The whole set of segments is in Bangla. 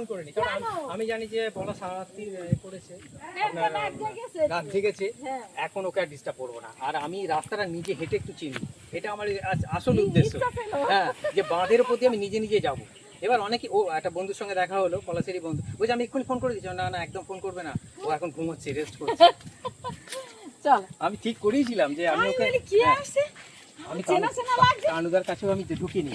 ফোন করিনি কারণ আমি- জানি যে সারা করেছে। রাত জেগেছে। জেগেছে হ্যাঁ। এখন ওকে আর ডিস্টার্ব করব না। আর আমি রাস্তাটা নিজে হেঁটে একটু চিনি। এটা আমার আসল উদ্দেশ্য। হ্যাঁ যে বাঁধের প্রতি আমি নিজে নিজে যাব। এবার অনেকে ও একটা বন্ধুর সঙ্গে দেখা হলো পলাশেরই বন্ধু। বলছে আমি এক্ষুনি ফোন করে দিচ্ছি। না না একদম ফোন করবে না। ও এখন ঘুমোচ্ছে রেস্ট করছে। চল। আমি ঠিক করিয়েছিলাম যে আমি ওকে কি হ্যাঁ, আসছে? আমি চেনা চেনা লাগছে। কানুদার কাছেও আমি ঢুকিনি।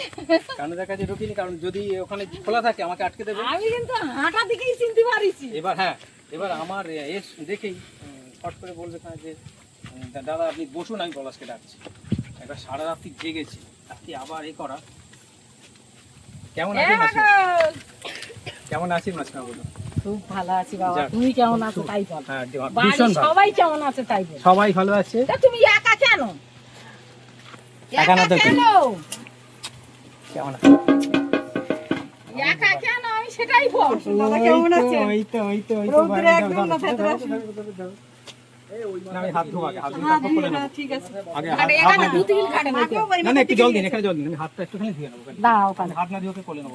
কানুদার কাছে ঢুকিনি কারণ যদি ওখানে খোলা থাকে আমাকে আটকে দেবে। আমি কিন্তু হাঁটা দিকেই চিনতে পারিছি। এবার হ্যাঁ এবার আমার এস দেখেই ফট করে বলবে না যে দাদা আপনি বসুন আমি পলাশকে ডাকছি। এবার সারা রাত্রি জেগেছি রাত্রি আবার এ করা। কেমন আছেন কেমন আছেন মাসিমা বলুন? খুব ভালো আছি বাবা। তুমি কেমন আছো তাই বল। হ্যাঁ সবাই কেমন আছে তাই বল। সবাই ভালো আছে। তুমি একা কেন? একা না একা তো কেমন একা কেন আমি সেটাই বল দাদা কেমন আছে ওই তো ওই তো ওই তো রৌদ্রে একদম। না, হ্যাঁ, হ্যাঁ, মাথা জল দিন এখানে জল দিন আমি হাতটা একটুখানি ধুয়ে নেব হাত দিয়ে ওকে কোলে নেব।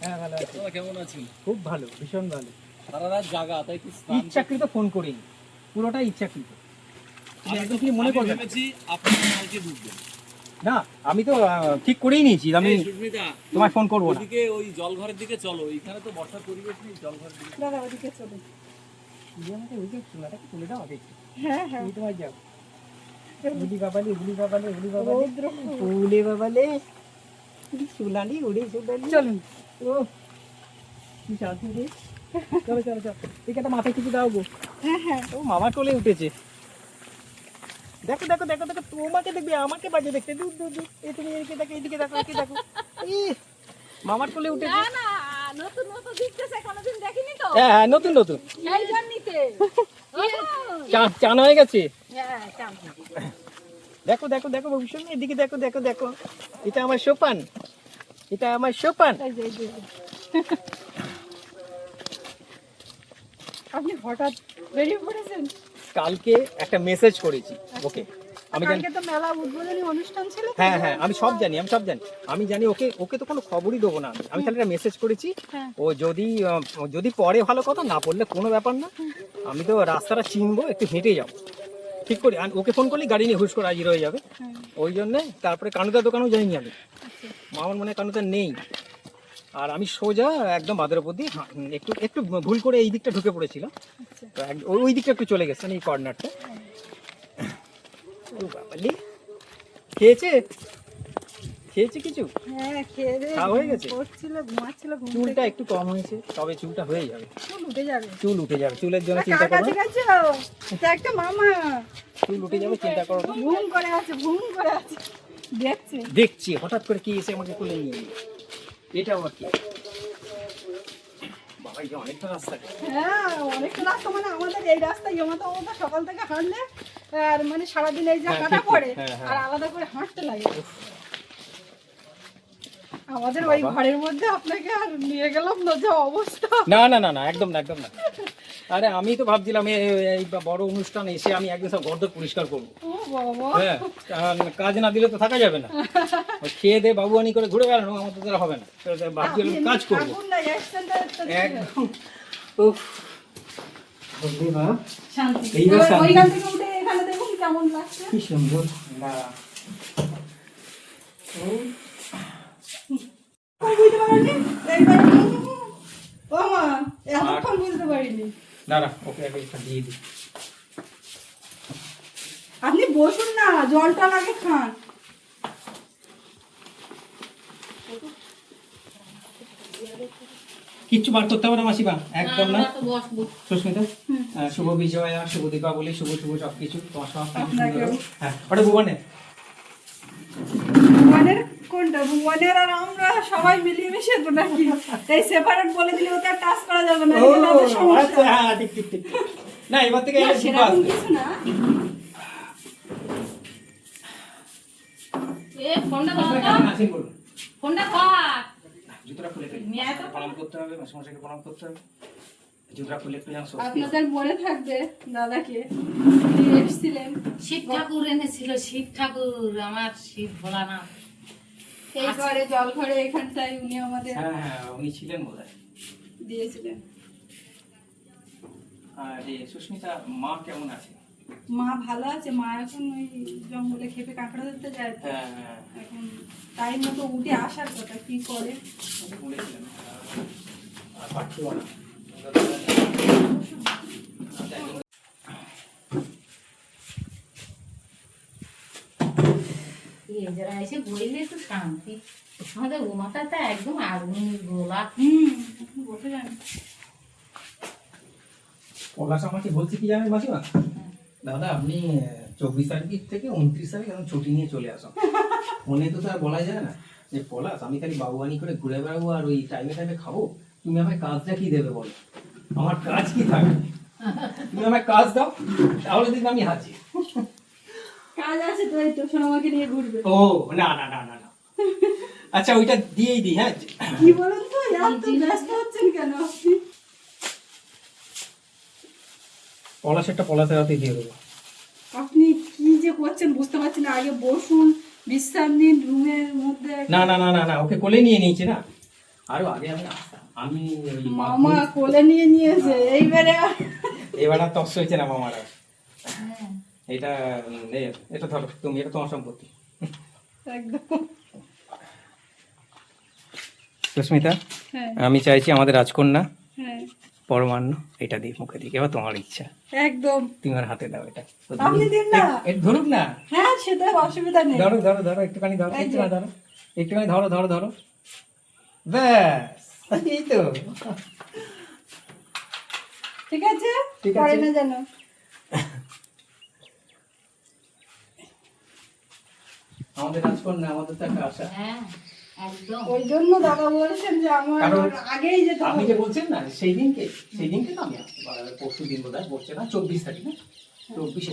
হ্যাঁ, খুব ভালো ভীষণ ভালো সারা রাত জাগা তাই কি ইচ্ছাকৃত ফোন করিনি। পুরোটা ইচ্ছাকৃত। একদম কি মনে আমি না? আপনি কালকে ঢুকবেন না আমি তো ঠিক করেই নিয়েছি। আমি তোমায় ফোন করব না। ওদিকে ওই জলঘরের দিকে চলো। এখানে তো বর্ষার পরিবেশ নেই জলঘরের দিকে। দাদা ওদিকে চলো। আমাকে ওই যে চুলাটাকে তুলে দাও আগে হ্যাঁ হ্যাঁ। তুমি তোমায় যাও। উলি বাবালে উলি বাবালে উলি বাবালে। উলি বাবালে। চুলানি উড়ি চুলানি চলুন ও কি শান্তি রে? চলো চলো চলো। ঠিক একটা মাথায় কিছু দাও গো। হ্যাঁ হ্যাঁ। ও মামা কোলে উঠেছে। দেখো দেখো দেখো দেখো তোমাকে দেখবে আমাকে বাজে দেখতে। দূর দূর দূর। এই তুমি এদিকে দেখো এদিকে দেখো এদিকে দেখো। ই মামার কোলে উঠেছে। না না নতুন নতুন দিতেছে কোনোদিন দেখিনি তো। হ্যাঁ হ্যাঁ নতুন নতুন। এই জন্যিতে। চান চান হয়ে গেছে। হ্যাঁ চাম দেখো দেখো দেখো ভবিষ্যৎ এদিকে দেখো দেখো দেখো। এটা আমার সোপান। এটা আমার সোপান এই যে, এই যে, এই যে। আপনি হঠাৎ বেরিয়ে পড়েছেন কালকে একটা মেসেজ করেছি ওকে। আমি জানি তো মেলা উদ্বোধনী অনুষ্ঠান ছিল হ্যাঁ হ্যাঁ আমি সব জানি আমি সব জানি। আমি জানি ওকে ওকে তো কোনো খবরই দেবো না আমি। আমি খালি একটা মেসেজ করেছি হ্যাঁ। ও যদি যদি পরে ভালো কথা না পড়লে কোনো ব্যাপার না। আমি তো রাস্তাটা চিনবো একটু হেঁটে যাব। ঠিক করি আর ওকে ফোন করলে গাড়ি নিয়ে হুশ করে হাজির হয়ে যাবে। হ্যাঁ। ওই জন্যে তারপরে কানুদার দোকানেও যাইনি আমি। আমার মনে হয় কানুদা নেই। আর আমি সোজা একদম বাদের উপর দিয়ে একটু একটু ভুল করে এই দিকটা ঢুকে পড়েছিলাম। তো ওই- দিকটা একটু চলে গেছে এই কর্নারটা। বাবালি। খেয়েছে? খেয়েছে কিছু? হ্যাঁ খেয়ে হয়ে গেছে? পড়ছিল ঘুমাচ্ছিল চুলটা একটু কম হয়েছে তবে চুলটা হয়ে যাবে। চুল উঠে যাবে। চুল উঠে যাবে চুলের জন্য চিন্তা করো না। গেছো? একটা মামা। চুল উঠে যাবে চিন্তা করো ঘুম করে আছে ঘুম করে আছে। দেখছে। দেখছি হঠাৎ করে কি এসে আমাকে কোলে নিয়ে এটা আবার কি। অনেকটা রাস্তা হ্যাঁ অনেকটা রাস্তা মানে আমাদের এই রাস্তায় এমতো সকাল থেকে হাঁটলে আর মানে সারাদিন এই হ্যাঁ, জায়গাটা ঠিক, পড়ে হ্যাঁ। আর আলাদা করে হাঁটতে লাগে। আমাদের ওই। ঘরের মধ্যে আপনাকে আর নিয়ে গেলাম না যে অবস্থা। না না না না একদম না একদম না। আরে আমি তো ভাবছিলাম এই বড় অনুষ্ঠান এসে আমি একদিন সব ঘর পরিষ্কার করব। হ্যাঁ কাজ না দিলে তো থাকা যাবে না। খেয়ে দে বাবুয়ানি করে ঘুরে বেড়ানো আমাদের দ্বারা হবে না। তো ভাবছিলাম কাজ করব। একদম। উফ। কি সুন্দর। বুঝতে পারিনি ও মা এতক্ষণ বুঝতে পারিনি। দাঁড়া ওকে আগে এটা দিয়ে দিই। আপনি বসুন না জলটা লাগে খান। কিচ্ছু বার করতে হবে না মাসিমা। একদম না? সুস্মিতা শুভ বিজয়া শুভ দীপাবলি শুভ শুভ সব কিছু তোমার সব। হ্যাঁ ওটা ভুবনে ভুবনের কোনটা ভুবনের আর আমরা সবাই মিলিয়ে তো নাকি? এই সেপারেট বলে দিলে ওটা টাচ করা যাবে না সমস্যা। আচ্ছা হ্যাঁ ঠিক ঠিক ঠিক না এবার থেকে না, সেরকম কিছু না। এ ফোনটা দাও আসলে তো। কেমন আছেন বলুন ফোনটা ধর জুতোটা খুলে ফেলি। নিয়ে আয় তো। প্রণাম করতে হবে মাসিমশাইকে প্রণাম করতে হবে। জুতা খুলে একটু যেন আপনাদের মনে থাকবে দাদাকে। এসেছিলেন। শিব ঠাকুর এনেছিল শিব ঠাকুর আমার শিব ভোলানাথ এই ঘরে জল ঘরে এখানটায় উনি আমাদের হ্যাঁ হ্যাঁ উনি ছিলেন বোধ দিয়েছিলেন। আর সুস্মিতা মা কেমন আছে? মা ভালো আছে মা এখন ওই জঙ্গলে খেপে কাঁকড়া ধরতে যায় তো। হ্যাঁ হ্যাঁ। এখন টাইম মতো উঠে আসার কথা কি করে? বলেছিলেন আর পাঠিও না। এই যারা এসে বইলে একটু শান্তি। আমাদের উমাটা একদম আগুনের গোলা। হুম বসে যান পলাশ আমাকে বলছে কি জানেন মাসিমা? দাদা আপনি চব্বিশ তারিখ থেকে উনত্রিশ তারিখ এখন ছুটি নিয়ে চলে আসো মনে তো তার বলা যায় না যে পলাশ আমি খালি বাবুয়ানি করে ঘুরে বেড়াবো আর ওই টাইমে টাইমে খাব। তুমি আমায় কাজটা কি দেবে বলো? আমার কাজ কি থাকবে? তুমি আমায় কাজ দাও তাহলে দেখবে আমি হাজির। কাজ আছে তো তো সোনামাকে নিয়ে ঘুরবে। ও না না না না না। আচ্ছা ওইটা দিয়েই দিই হ্যাঁ? কি বলুন তো এত ব্যস্ত হচ্ছেন কেন আপনি? পলাশেরটা পলাশের হাতে দিয়ে দেবো। আপনি কি যে করছেন বুঝতে পারছি না আগে বসুন বিশ্রাম নিন রুমের মধ্যে না না না না না ওকে কোলে নিয়ে নিয়েছি না। আরও আগে আমি আমি মামা কোলে নিয়ে নিয়েছে এইবারে এবারে তস হয়েছে না মামারা এটা এটা ধরো তুমি এটা তোমার সম্পত্তি। একদম। সুস্মিতা হ্যাঁ। আমি চাইছি আমাদের রাজকন্যা হ্যাঁ। পরমান্ন এটা দিয়ে মুখে দিকে এবার তোমার ইচ্ছা। একদম। তুমি হাতে দাও এটা। আপনি দিন না। ধরুক না। হ্যাঁ সেটা অসুবিধা নেই। ধরো ধরো ধরো একটুখানি ধরো একটুখানি ধরো একটুখানি ধরো ধরো ধরো। ব্যাস এই তো। ঠিক আছে? ঠিক আছে। না যেন আমাদের রাজকন্যা আমাদের তো একটা আশা। হ্যাঁ ওই জন্য দাদা বলেছেন যে আমার আগেই যেতে আপনি যে বলছেন না সেই দিনকে সেই দিনকে তো আমি পরশু দিন বোধ হয় বলছে না চব্বিশ তারিখ না? চব্বিশে।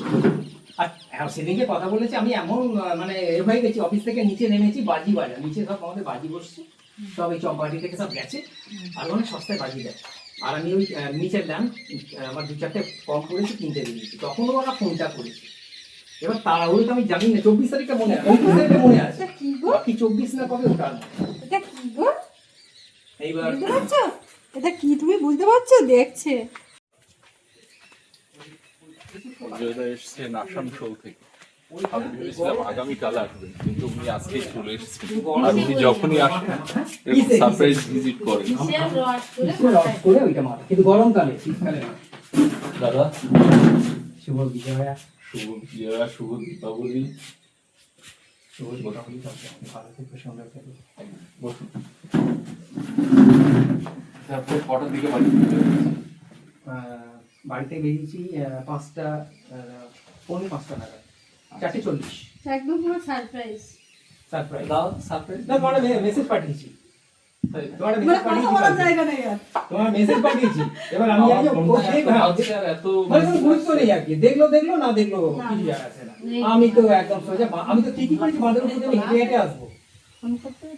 আর হ্যাঁ, সেদিনকে কথা বলেছি আমি এমন মানে এ হয়ে গেছি অফিস থেকে নিচে নেমেছি বাজি বাজা নিচে সব আমাদের বাজি বসছে সব এই বাজি থেকে সব গেছে আর অনেক সস্তায় বাজি দেয়। আর আমি ওই নিচের দাম আমার দু চারটে কম করেছি কিনতে দিয়েছি। তখনও ওরা ফোনটা করেছে। এবার তাড়াহুড়ো তো আমি জানি না চব্বিশ তারিখটা মনে আছে তারিখটা মনে আছে। কি গো? বাকি চব্বিশ না কবে নেই। এটা কি গো? এইবার বুঝতে পারছ? এটা কি তুমি বুঝতে পারছ? দেখছে। এসছেন আসানসোল থেকে। আমি ভেবেছিলাম আগামীকাল আসবেন কিন্তু উনি আজকেই চলে এসেছেন। আর উনি যখনই আসেন এরকম সারপ্রাইজ ভিজিট করেন। কিন্তু গরমকালে শীতকালে দাদা? শুভ বিজয়া। শুভ বিজয়া শুভ দীপাবলি। শুভ দীপাবলি ভালো থেকে সুন্দর থেকে বসুন। তারপর কটার দিকে বাড়ি বাড়িতে বেরিয়েছি পাঁচটা পৌনে পাঁচটা নাগাদ। চারটে চল্লিশ। একদম পুরো সারপ্রাইজ সারপ্রাইজ দাও সারপ্রাইজ মানে মেসেজ পাঠিয়েছি। তোমার মেসেজ পাঠিয়েছি এবার আমি জানি ও দেখবে মানে দেখল দেখল না দেখল তো একদম সোজা আমি তো ঠিকই করেছি বাঁধের উপর আমি হেঁটে হেঁটে আসব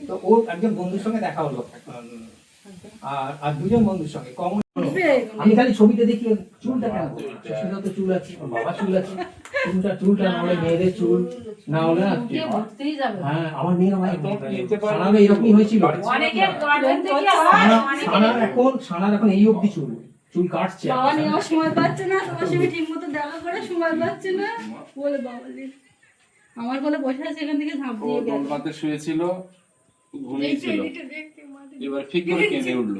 তো ওর একজন বন্ধুর সঙ্গে দেখা হলো আর আর দুজন বন্ধুর সঙ্গে কমন উঠবে আমি খালি ছবিতে দেখি চুলটা কেন তো চুল আছে ওর বাবা চুল আছে চুলটা চুলটা না হলে মেয়েদের চুল না হলে না হ্যাঁ আমার। সানার এরকমই হয়েছিল। হয় সানার এখন সানার এখন এই অবধি চুল চুল কাটছে। বাবা নেওয়ার সময় পাচ্ছে না তোমার সঙ্গে ঠিক মতো দেখা করে সময় পাচ্ছে না। বলে বাবা আমার বলে বসে আছে এখান থেকে ঝাঁপ দিয়ে গেল শুয়েছিল ঘুমিয়েছিল। এবার ঠিক করে কেঁদে উঠল।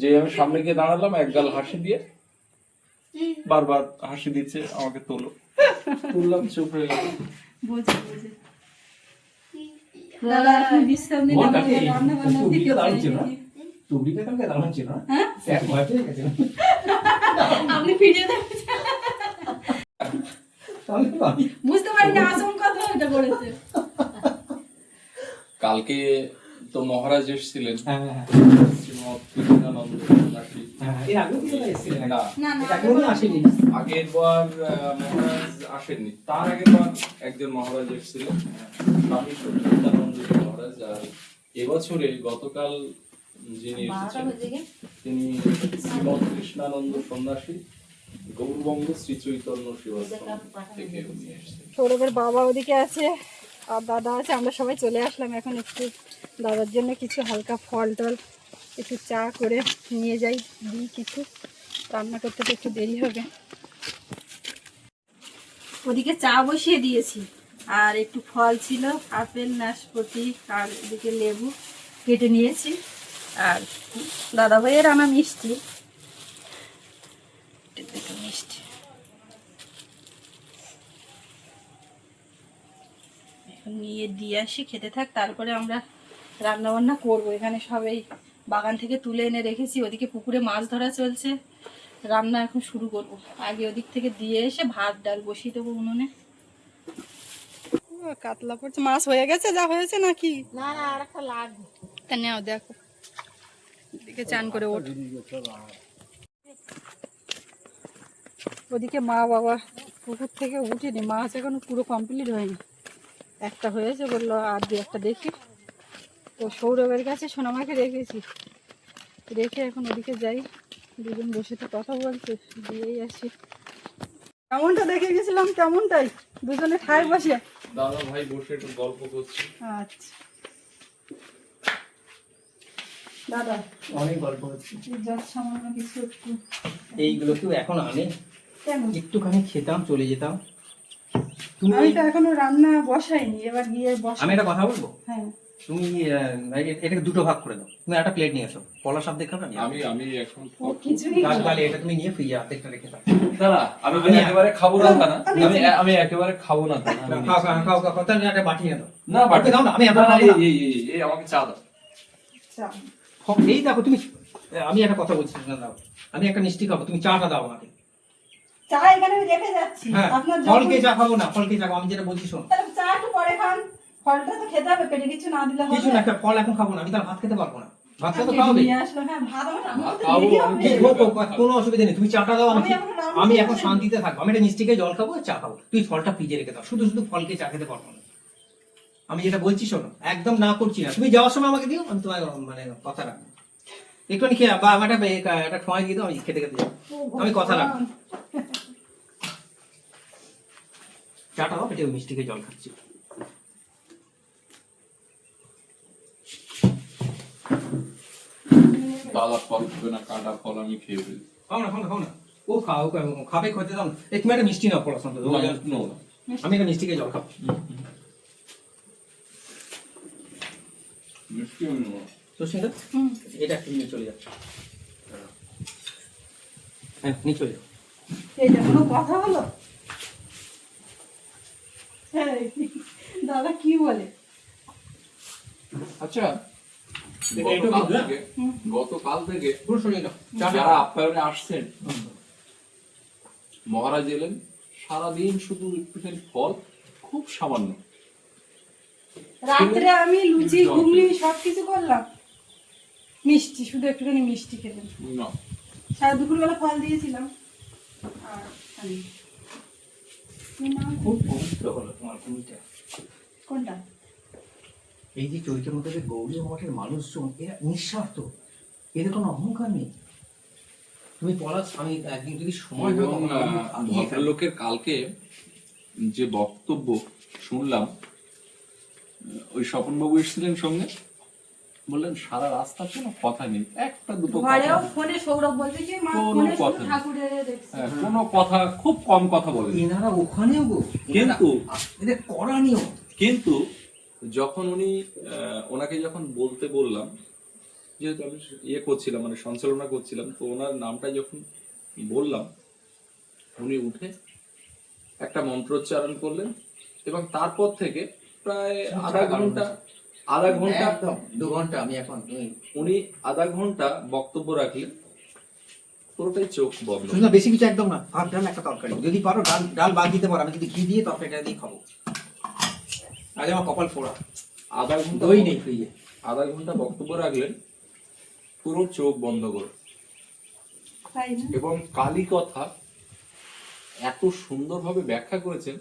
যে আমি সামনে গিয়ে দাঁড়ালাম এক গাল হাসি দিয়ে বারবার হাসি দিচ্ছে আমাকে তোলো। তুললাম চুপ হয়ে গেল বোঝে বোঝে। না? হ্যাঁ? বুঝতে পারিনি আচমকা তো এটা করেছে কালকে তো মহারাজ এসেছিলেন। হ্যাঁ, হ্যাঁ, মহারাজ আসেননি তার একজন মহারাজ এবছরে গতকাল যিনি তিনি শ্রীমৎ কৃষ্ণানন্দ সন্ন্যাসী গৌরবঙ্গ শ্রী চৈতন্য সৌরভের বাবা ওদিকে আছে আর দাদা আছে, আমরা সবাই চলে আসলাম। এখন একটু দাদার জন্য কিছু হালকা ফল টল একটু চা করে নিয়ে যাই, দিই কিছু। রান্না করতে তো একটু দেরি হবে। ওদিকে চা বসিয়ে দিয়েছি। আর একটু ফল ছিল, আপেল, নাশপাতি, আর এদিকে লেবু কেটে নিয়েছি। আর দাদা ভাইয়ের আনা মিষ্টি। মিষ্টি। নিয়ে দিয়ে আসি, খেতে থাক, তারপরে আমরা রান্না বান্না করব। এখানে সবাই বাগান থেকে তুলে এনে রেখেছি ওদিকে পুকুরে মাছ ধরা চলছে। রান্না এখন শুরু করব। আগে ওদিক থেকে দিয়ে এসে ভাত ডাল বসিয়ে দেবো উনুনে। কাতলা পড়ছে। মাছ হয়ে গেছে যা হয়েছে নাকি? না না আর একটা লাগবে। তা নেও দেখো। এদিকে চান করে ওঠ। ওদিকে মা বাবা পুকুর থেকে উঠেনি। মাছ এখনও পুরো কমপ্লিট হয়নি। একটা হয়েছে বলল আর দু একটা দেখি। তো সৌরভের কাছে সোনামাকে রেখেছি রেখে এখন ওদিকে যাই। দুজন বসে তো কথা বলছে দিয়েই আসি। কেমনটা দেখে গেছিলাম? কেমনটাই? দুজনে ঠায় বসে। দাদা ভাই বসে একটু গল্প করছে। আচ্ছা। দাদা অনেক গল্প হচ্ছে। এই যত সামান্য কিছু একটু। এইগুলো কেউ এখন আনে? কেন? একটুখানি খেতাম চলে যেতাম। তুমি আমি তো এখনও রান্না বসাইনি এবার গিয়ে বস। আমি একটা কথা বলব? হ্যাঁ। তুমি এটাকে দুটো ভাগ করে দাও। তুমি একটা প্লেট নিয়ে এসো। সব দেখাবে আমি আমি এখন এটা তুমি নিয়ে ফ্রিজে অর্ধেকটা রেখে দাও। দাঁড়া আমি আমি একেবারে খাব না না আমি আমি একেবারে খাব না খাও খাও খাও খাও তাহলে একটা বাটি দাও। না বাটি দাও না, আমি না। এই এই এই, আমাকে চা দাও। চা। এই দেখো তুমি আমি একটা কথা বলছি না দাও আমি একটা মিষ্টি খাব তুমি চাটা দাও আমাকে। চা এখানে রেখে যাচ্ছি। হ্যাঁ আপনার ফলকে চা খাব না ফলকে চা খাব আমি যেটা বলছি শোনো। তাহলে চা একটু পরে খান। ফলটা তো খেতে হবে পেটে কিছু না দিলে হবে। কিছু না একটা ফল এখন খাব না আমি তার ভাত খেতে পারব না। খাওয়াবে হ্যাঁ হোক হোক, কোনো অসুবিধা নেই তুমি চাটা দাও আমি আমি এখন। শান্তিতে থাকব। আমি একটা মিষ্টিকে জল খাব চা খাব। তুই ফলটা ফ্রিজে রেখে দাও শুধু শুধু ফলকে চা খেতে পারব না। আমি যেটা বলছি শোনো একদম না করছি না। তুমি যাওয়ার সময় আমাকে দিও আমি তোমার মানে কথা রাখব। একটুখানি খেয়ে বা আমার একটা একটা সময় দিয়ে দাও আমি খেতে খেতে যাব। আমি কথা রাখব। চাটা দাও পেটে মিষ্টিকে জল খাচ্ছি। দাদা ফল খাবে না কাঁটা ফল আমি খেয়ে ফেলি। খাও না খাও না খাও না। ও খাও খাও, খাবে খেতে দাও না। এই তুমি মিষ্টি নাও পড়াশোনা. আমি একটা মিষ্টিকে জল খাব মিষ্টি আমি নেব। এটা একটু নিয়ে চলে যাচ্ছে হ্যাঁ নিয়ে চলে যাও এইটা কোনো কথা হলো হ্যাঁ, দাদা কি বলে? আচ্ছা এটা গতকাল থেকে গতকাল যারা আপ্যায়নে আসছেন মহারাজ এলেন সারাদিন শুধু একটুখানি ফল খুব সামান্য। রাত্রে আমি লুচি ঘুগনি সবকিছু করলাম। মিষ্টি শুধু একটুখানি মিষ্টি খেলাম না। সারা দুপুরবেলা ফল দিয়েছিলাম। আর খুব পবিত্র হলো তোমার ভূমিটা কোনটা? এই যে চরিত্রের মধ্যে গৌরী মঠের মানুষজন এরা নিঃস্বার্থ। এদের কোনো অহংকার নেই। তুমি পলাশ আমি একদিন যদি সময় হয়। ভদ্রলোকের কালকে যে বক্তব্য শুনলাম ওই স্বপনবাবু এসেছিলেন সঙ্গে। বললেন সারা রাস্তা কোনো কথা নেই। একটা দুটো ফোনে সৌরভ বলছে মা কোনো কথা হ্যাঁ, কোনো কথা খুব কম কথা বলে এনারা ওখানেও গো। কিন্তু- এদের করা নিয়ম। কিন্তু যখন উনি ওনাকে যখন বলতে বললাম যেহেতু আমি ইয়ে করছিলাম মানে সঞ্চালনা করছিলাম তো ওনার নামটা যখন বললাম উনি উঠে একটা মন্ত্রোচ্চারণ করলেন এবং তারপর থেকে প্রায় আধা ঘণ্টা আধা ঘণ্টা একদম দু ঘণ্টা আমি এখন উনি আধা ঘণ্টা বক্তব্য রাখলেন। পুরোটাই চোখ বন্ধ। না, বেশি কিছু একদম না। ভাত ডাল একটা তরকারি। যদি পারো ডাল ডাল বাদ দিতে পারো। আমি যদি ঘি দিয়ে তরকারিটা দিয়ে খাব। আজ আমার কপাল ফোড়া। আধা ঘণ্টা দই নেই ফ্রিজে। আধা ঘণ্টা বক্তব্য রাখলেন পুরো চোখ বন্ধ করে। এবং কালী কথা এত সুন্দরভাবে ব্যাখ্যা করেছেন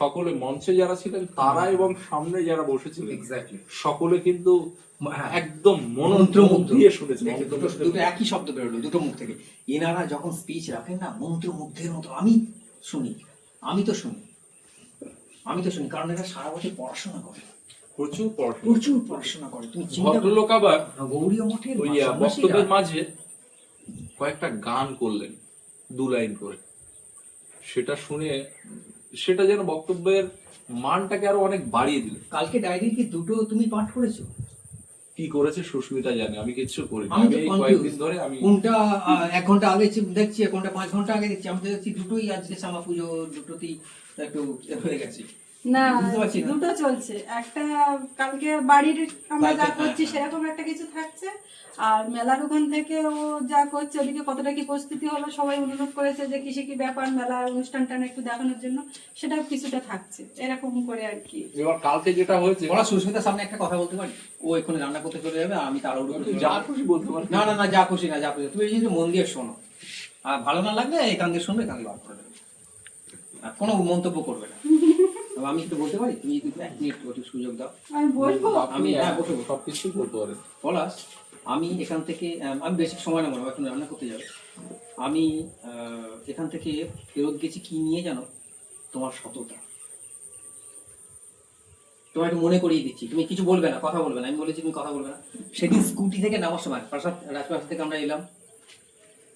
সকলে মঞ্চে যারা ছিলেন তারা এবং সামনে যারা বসেছিলেন এক্স্যাক্টলি সকলে কিন্তু হ্যাঁ। একদম মন্ত্রমুগ্ধ মন্ত্রমুগ্ধ দিয়ে শুনেছেন। দুটো একই শব্দ বেরোলো দুটো মুখ থেকে। এনারা যখন স্পিচ রাখেন না মন্ত্রমুগ্ধের মতো আমি শুনি আমি তো শুনি। আমি তো শুনি কারণ এরা সারা বছর পড়াশোনা করে। প্রচুর পড়াশোনা প্রচুর পড়াশোনা করে। তুমি ভদ্রলোক আবার গৌরী মঠের ওই মাঝে কয়েকটা গান করলেন দু লাইন করে। সেটা শুনে সেটা যেন বক্তব্যের মানটাকে আরও অনেক বাড়িয়ে দিল। কালকে ডায়েরি কি দুটো তুমি পাঠ করেছ? কি করেছে সুস্মিতা জানে আমি কিচ্ছু করি আমি কয়েকদিন ধরে আমি কোনটা এক ঘণ্টা আগে দেখছি কোনটা পাঁচ ঘণ্টা আগে দেখছি। আমি তো দেখছি দুটোই আজকে শ্যামা পুজো দুটোতেই একটু হয়ে গেছে। না দুটো চলছে। একটা কালকে বাড়ির আমরা যা করছি হ্যাঁ, সেরকম একটা কিছু থাকছে। আর মেলার ওখান থেকে ও যা করছে ওদিকে কতটা কি প্রস্তুতি হলো সবাই অনুরোধ করেছে যে কিসে কি ব্যাপার মেলার অনুষ্ঠানটা একটু দেখানোর জন্য। সেটাও কিছুটা থাকছে এরকম করে আর কি। এবার কালকে যেটা হয়েছে ওরা সুস্মিতার সামনে একটা কথা বলতে পারি? ও এখানে রান্না করতে চলে যাবে আমি তার যা খুশি বলতে পারিস না না না যা খুশি না যা খুশি। তুমি যদি মন দিয়ে শোনো। আর ভালো না লাগলে এখান দিয়ে শুনবে এখান দিয়ে বার করে দেবে। আর কোনো মন্তব্য করবে না। তবে আমি একটু বলতে পারি? তুমি যদি এক মিনিট একটু সুযোগ দাও। আমি বলব আমি হ্যাঁ, বসো, বসো। সবকিছুই বলতে পারেন পলাশ আমি এখান থেকে আহ, আমি বেশি সময় না মনে হয় এখন রান্না করতে যাবে। আমি আহ, এখান থেকে ফেরত গেছি কি নিয়ে জানো? তোমার সততা। তোমার একটু মনে করিয়ে দিচ্ছি। তুমি কিছু বলবে না কথা বলবে না। আমি বলেছি তুমি কথা বলবে না। সেদিন স্কুটি থেকে নামার সময় প্রাসাদ রাজপ্রাসাদ থেকে আমরা এলাম।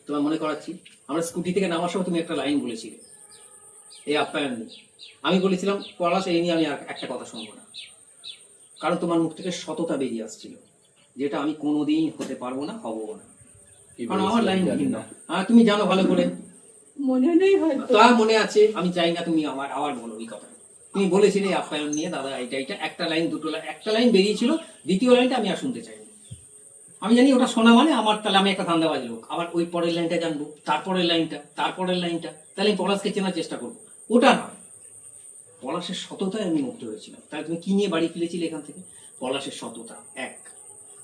তোমার মনে করাচ্ছি আমরা স্কুটি থেকে নামার সময় তুমি একটা লাইন বলেছিলে। এই আপ্যায়ন নিয়ে। আমি বলেছিলাম পলাশ এই নিয়ে আমি আর একটা কথা শুনব না। কারণ তোমার মুখ থেকে সততা বেরিয়ে আসছিল যেটা আমি কোনোদিন হতে পারব না হব না। কারণ আমার লাইন ভিন্ন। না। তুমি জানো ভালো করে। মনে নেই হয়তো। তা মনে আছে আমি চাই না তুমি আমার আবার বলো এই কথা তুমি বলেছিলে এই আপ্যায়ন নিয়ে দাদা এইটা এইটা একটা লাইন দুটো লাইন একটা লাইন বেরিয়েছিল দ্বিতীয় লাইনটা আমি আর শুনতে চাইনি। আমি জানি ওটা শোনা মানে আমার তাহলে আমি একটা ধান্দাবাজ লোক। আবার ওই পরের লাইনটা জানব তারপরের লাইনটা তারপরের লাইনটা তাহলে আমি পলাশকে চেনার চেষ্টা করব। ওটা নয়। পলাশের সততায় আমি মুক্ত হয়েছিলাম। তাহলে তুমি কি নিয়ে বাড়ি ফিরেছিলে এখান থেকে? পলাশের সততা, এক।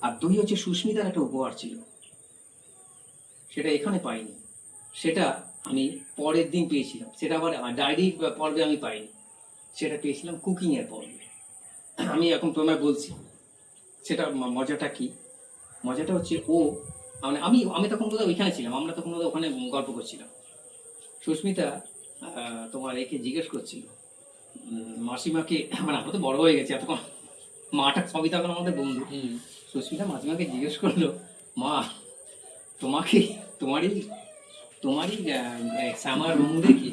আর দুই হচ্ছে সুস্মিতার একটা উপহার ছিল। সেটা এখানে পাইনি। সেটা আমি পরের দিন পেয়েছিলাম। সেটা আবার ডায়েরি পর্বে আমি পাইনি। সেটা পেয়েছিলাম কুকিংয়ের পর্বে। আমি এখন তোমায় বলছি, সেটা মজাটা কি? মজাটা হচ্ছে ও মানে আমি আমি তখন বোধহয় ওইখানে ছিলাম। আমরা তখন বোধহয় ওখানে গল্প করছিলাম। সুস্মিতা তোমার একে জিজ্ঞেস করছিল। মাসিমাকে মানে আমরা তো বড় হয়ে গেছি এতক্ষণ মাটা সবই তো এখন আমাদের বন্ধু। সুস্মিতা মাসিমাকে জিজ্ঞেস করল মা তোমাকে তোমারই তোমারই শ্যামার রুম দেখে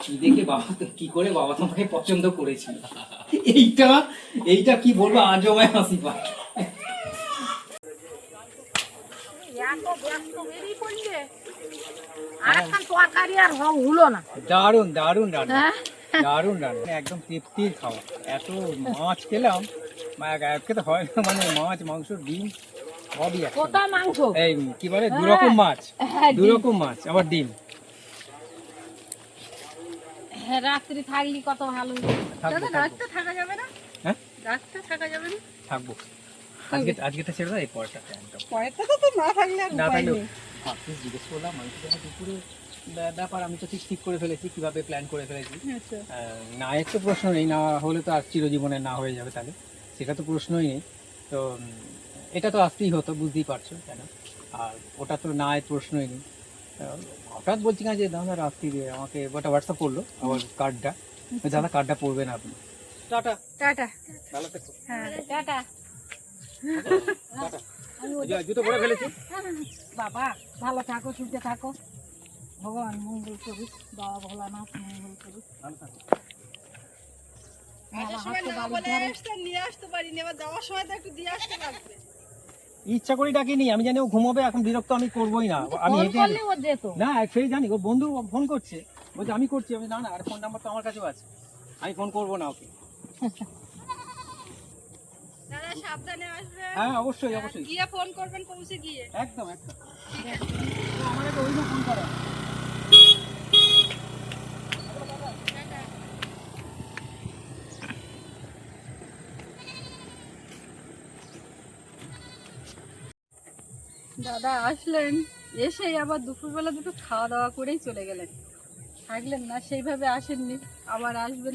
কি দেখে বাবা কি করে বাবা তোমাকে পছন্দ করেছিল? এইটা এইটা কি বলব আজও হাসি পায় আরেকখান তরকারি আর হ- হলো না দারুণ দারুণ রান্না। হ্যাঁ? দারুণ রান্না। একদম তৃপ্তির খাওয়া এত মাছ খেলাম হয় মানে মাছ মাংস ডিম সবই একসাথে। মাংস? এই কি বলে? দু রকম মাছ। হ্যাঁ, দু রকম মাছ আবার ডিম। হ্যাঁ, রাত্রি থাকলি কত ভালো। হতো। থাকব দাদা থাকব। রাতটা থাকা যাবে না? হ্যাঁ? থাকা যাবে না? থাকব। আজকে আজকেটা ছেড়ে দাও এই পরটা একদম পরেরটা তো তো না থাকলে আর না থাকলেও আপনি জিজ্ঞেস করলাম আমি তো দুপুরে ব্যাপার আমি তো ঠিক ঠিক করে ফেলেছি কীভাবে প্ল্যান করে ফেলেছি। আচ্ছা। না এর তো প্রশ্ন নেই না হলে তো আর চিরজীবনে না হয়ে যাবে তাহলে। সেটা তো প্রশ্নই নেই। তো এটা তো আসতেই হতো বুঝতেই পারছ কেন? আর ওটা তো না এর প্রশ্নই নেই। হঠাৎ বলছি না যে দাদা রাত্রি আমাকে ওটা হোয়াটসঅ্যাপ করল আমার কার্ডটা দাদা কার্ডটা পড়বেন আপনি। টাটা। টাটা। ভালো থেকো। হ্যাঁ। টাটা। জুতো পরে ফেলেছি। বাবা ভালো থাকো সুখে থাকো। ভগবান মঙ্গল করুক বাবা ভোলানাথ মঙ্গল করুক। ভালো থাকো। ইচ্ছা করে ডাকিনি আমি জানি ও ঘুমাবে এখন বিরক্ত আমি করবোই না। আমি না সেই জানি ও বন্ধু ফোন করছে। বলছে আমি করছি। আমি না না আর ফোন নাম্বার তো আমার কাছেও আছে। আমি ফোন করব না ওকে। দাদা সাবধানে আসবে? হ্যাঁ অবশ্যই অবশ্যই। গিয়ে ফোন করবেন পৌঁছে গিয়ে। একদম একদম। তো আমার একটা ওই ফোন করা। দাদা আসলেন। এসেই আবার দুপুরবেলা দুটো খাওয়া দাওয়া করেই চলে গেলেন। থাকলেন না সেইভাবে আসেননি। আবার আসবেন